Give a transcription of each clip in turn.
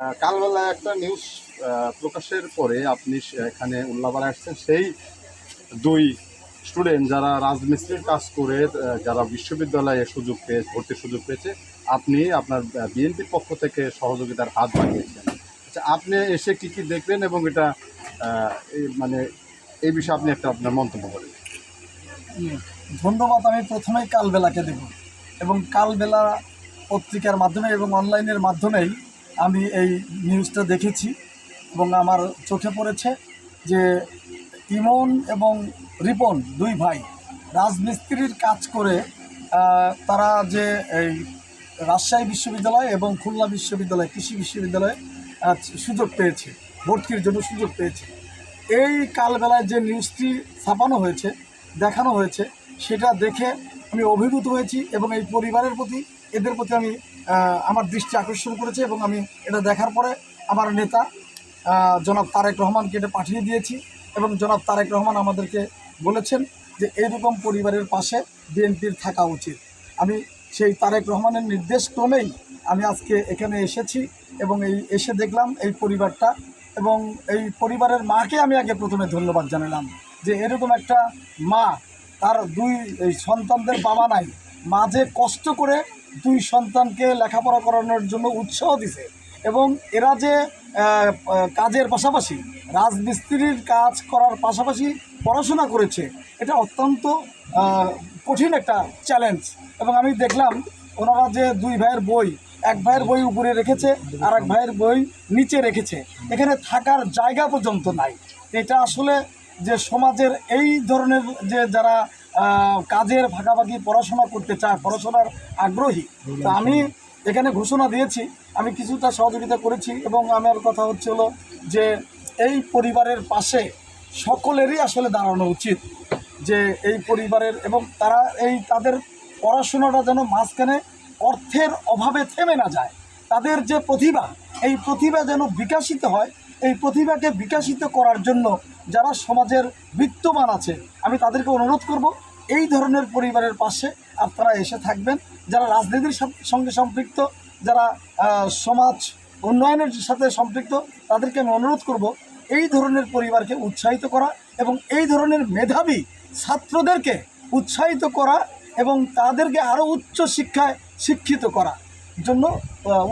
কালবেলা একটা নিউজ প্রকাশের পরে আপনি এখানে উল্লাপাড়া আসছেন। সেই দুই স্টুডেন্ট যারা রাজমিস্ত্রির কাজ করে যারা বিশ্ববিদ্যালয়ে সুযোগ পেয়ে ভর্তির সুযোগ পেয়েছে, আপনি আপনার বিএনপির পক্ষ থেকে সহযোগিতার হাত বাড়িয়েছেন। আচ্ছা আপনি এসে কি কি দেখলেন এবং এটা মানে এই বিষয়ে আপনি একটা আপনার মন্তব্য করেন। ধন্যবাদ, আমি প্রথমেই কালবেলাকে দেব। এবং কালবেলা পত্রিকার মাধ্যমে এবং অনলাইনের মাধ্যমেই আমি এই নিউজটা দেখেছি এবং আমার চোখে পড়েছে যে ইমন এবং রিপন দুই ভাই রাজমিস্ত্রির কাজ করে তারা যে এই রাজশাহী বিশ্ববিদ্যালয় এবং খুলনা বিশ্ববিদ্যালয়, কৃষি বিশ্ববিদ্যালয়ে সুযোগ পেয়েছে, ভর্তির জন্য সুযোগ পেয়েছে। এই কালবেলায় যে নিউজটি ছাপানো হয়েছে, দেখানো হয়েছে, সেটা দেখে আমি অভিভূত হয়েছি এবং এই পরিবারের প্রতি, এদের প্রতি আমি আমার দৃষ্টি আকর্ষণ করেছে এবং আমি এটা দেখার পরে আমার নেতা জনাব তারেক রহমানকে এটা পাঠিয়ে দিয়েছি এবং জনাব তারেক রহমান আমাদেরকে বলেছেন যে এইরকম পরিবারের পাশে বিএনপির থাকা উচিত। আমি সেই তারেক রহমানের নির্দেশ ক্রমেই আমি আজকে এখানে এসেছি এবং এই এসে দেখলাম এই পরিবারটা এবং এই পরিবারের মাকে আমি আগে প্রথমে ধন্যবাদ জানালাম যে এরকম একটা মা, তার দুই সন্তানদের বাবা নাই, মা যে কষ্ট করে দুই সন্তানকে লেখাপড়া করানোর জন্য উৎসাহ দিছে এবং এরা যে কাজের পাশাপাশি, রাজমিস্ত্রির কাজ করার পাশাপাশি পড়াশোনা করেছে, এটা অত্যন্ত কঠিন একটা চ্যালেঞ্জ এবং আমি দেখলাম, ওনারা যে দুই ভাইয়ের বই, এক ভাইয়ের বই উপরে রেখেছে আর এক ভাইয়ের বই নিচে রেখেছে। এখানে থাকার জায়গা পর্যন্ত নাই। এটা আসলে যে সমাজের এই ধরনের যে যারা কাজের ভাগাভাগি পড়াশোনা করতে চায়, পড়াশোনার আগ্রহী। তা আমি এখানে ঘোষণা দিয়েছি, আমি কিছুটা সহযোগিতা করেছি এবং আমার কথা হচ্ছিল যে এই পরিবারের পাশে সকলেরই আসলে দাঁড়ানো উচিত যে এই পরিবারের এবং তারা এই তাদের পড়াশোনাটা যেন মাঝখানে অর্থের অভাবে থেমে না যায়। তাদের যে প্রতিভা, এই প্রতিভা যেন বিকাশিত হয় এই প্রতিভাকে বিকাশিত করার জন্য যারা সমাজের বিত্তমান আছে, আমি তাদেরকে অনুরোধ করব, এই ধরনের পরিবারের পাশে আপনারা এসে থাকবেন। যারা রাজনীতির সঙ্গে সম্পৃক্ত, যারা সমাজ উন্নয়নের সাথে সম্পৃক্ত, তাদেরকে আমি অনুরোধ করব, এই ধরনের পরিবারকে উৎসাহিত করা এবং এই ধরনের মেধাবী ছাত্রদেরকে উৎসাহিত করা এবং তাদেরকে আরও উচ্চ শিক্ষায় শিক্ষিত করা। জন্য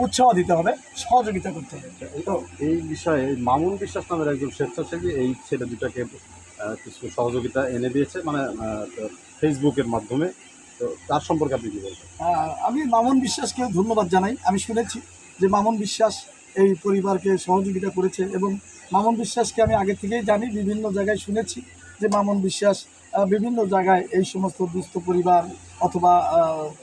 উৎসাহ দিতে হবে সহযোগিতা করতে হবে। তো এই বিষয়ে মামুন বিশ্বাস নামের একজন স্বেচ্ছাসেবী এই ছেলে দুটাকে কিছু সহযোগিতা এনে দিয়েছে মানে ফেসবুকের মাধ্যমে। তো তার সম্পর্কে আপনি কি বলবেন? আমি মামুন বিশ্বাসকে ধন্যবাদ জানাই। আমি শুনেছি যে মামুন বিশ্বাস এই পরিবারকে সহযোগিতা করেছে এবং মামুন বিশ্বাসকে আমি আগে থেকেই জানি বিভিন্ন জায়গায় শুনেছি যে মামুন বিশ্বাস বিভিন্ন জায়গায় এই সমস্ত দুস্থ পরিবার অথবা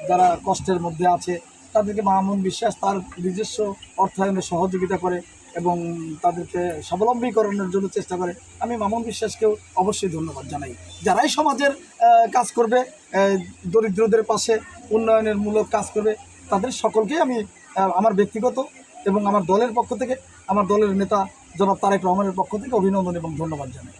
যারা কষ্টের মধ্যে আছে তাদেরকে মামুন বিশ্বাস তার নিজস্ব অর্থায়নে সহযোগিতা করে এবং তাদেরকে স্বাবলম্বী করানোর জন্য চেষ্টা করে। আমি মামুন বিশ্বাসকেও অবশ্যই ধন্যবাদ জানাই। যারাই সমাজের কাজ করবে দরিদ্রদের পাশে উন্নয়নের মূলক কাজ করবে, তাদের সকলকেই আমি আমার ব্যক্তিগত এবং আমার দলের পক্ষ থেকে, আমার দলের নেতা জনাব তারেক রহমানের পক্ষ থেকে অভিনন্দন এবং ধন্যবাদ জানাই।